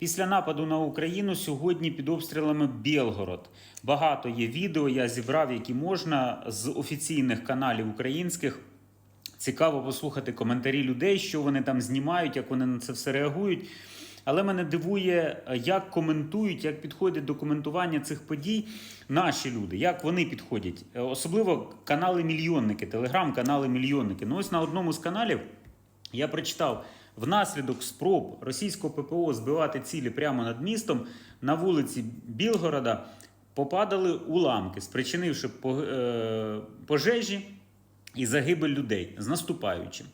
Після нападу на Україну сьогодні під обстрілами Білгород. Багато є відео, я зібрав, які можна з офіційних каналів українських. Цікаво послухати коментарі людей, що вони там знімають, як вони на це все реагують. Але мене дивує, як коментують, як підходять до коментування цих подій наші люди, як вони підходять. Е, Особливо канали-мільйонники, телеграм-канали мільйонники. Ну ось на одному з каналів я прочитав внаслідок спроб російського ППО збивати цілі прямо над містом на вулиці Білгорода попадали уламки, спричинивши е, пожежі і загибель людей з наступаючим.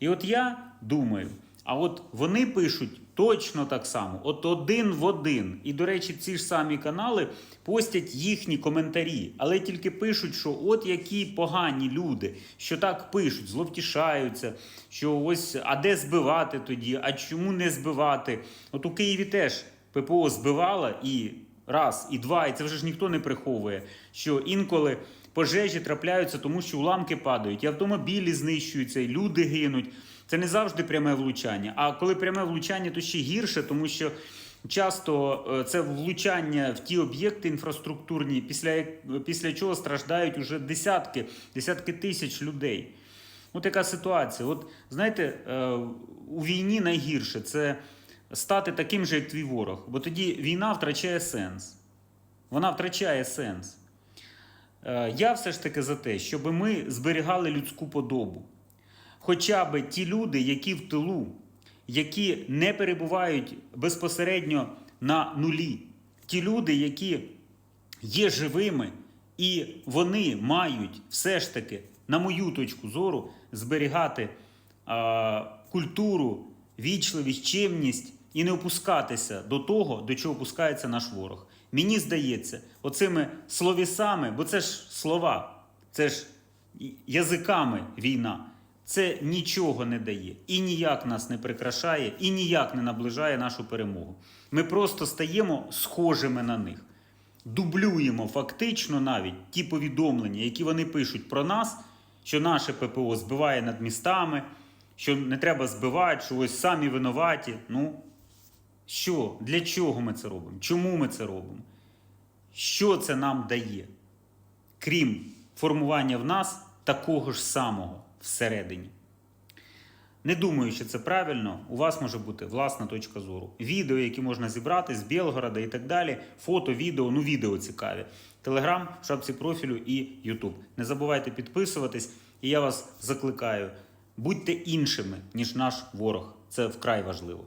І от я думаю, а от вони пишуть точно так само, от один в один. І, до речі, ці ж самі канали постять їхні коментарі, але тільки пишуть, що от які погані люди, що так пишуть, зловтішаються, що ось а де збивати тоді, а чому не збивати? От у Києві теж ППО збивала і раз, і два, і це вже ж ніхто не приховує, що інколи пожежі трапляються, тому що уламки падають, і автомобілі знищуються, і люди гинуть. Це не завжди пряме влучання. А коли пряме влучання, то ще гірше, тому що часто е, це влучання в ті об'єкти інфраструктурні, після, після чого страждають уже десятки, десятки тисяч людей. От така ситуація. От знаєте, е, у війні найгірше це стати таким же, як твій ворог, бо тоді війна втрачає сенс. Вона втрачає сенс. Е, Я все ж таки за те, щоб ми зберігали людську подобу. Хоча б ті люди, які в тилу, які не перебувають безпосередньо на нулі, ті люди, які є живими, і вони мають все ж таки, на мою точку зору, зберігати а, культуру, вічливість, чимність і не опускатися до того, до чого опускається наш ворог. Мені здається, оцими словісами, бо це ж слова, це ж язиками війна. Це нічого не дає і ніяк нас не прикрашає, і ніяк не наближає нашу перемогу. Ми просто стаємо схожими на них дублюємо фактично навіть ті повідомлення, які вони пишуть про нас, що наше ППО збиває над містами, що не треба збивати, що ось самі винуваті. Ну, що? Для чого ми це робимо? Чому ми це робимо? Що це нам дає? Крім формування в нас такого ж самого всередині. Не думаю, що це правильно. У вас може бути власна точка зору. Відео, які можна зібрати з Білгорода і так далі. Фото, відео, ну відео цікаві. Телеграм, шапці профілю і Ютуб. Не забувайте підписуватись. І я вас закликаю: будьте іншими, ніж наш ворог. Це вкрай важливо.